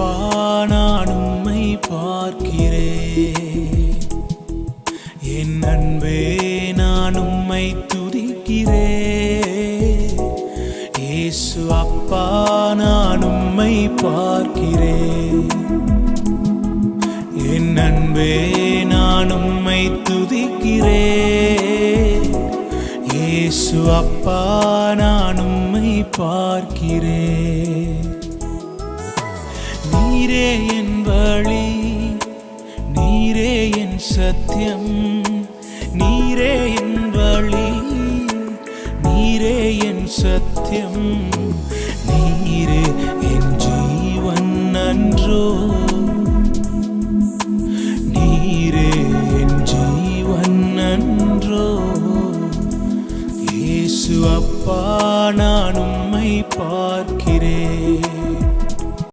அப்பா நான் உம்மை பார்க்கிறேன் என் அன்பே நான் உம்மை துதிக்கிறேன் இயேசு அப்பா நான் உம்மை பார்க்கிறேன் என் அன்பே நான் உம்மை துதிக்கிறேன் இயேசு அப்பா நான் உம்மை பார்க்கிறேன் நீரே என் வழி நீரே என் சத்தியம் நீரே என் வழி நீரே என் சத்தியம் நீரே என் ஜீவன் நன்றோ நீரே என் ஜீவன் நன்றோ இயேசு அப்பா நான் உம்மை பார்க்கிறேன்.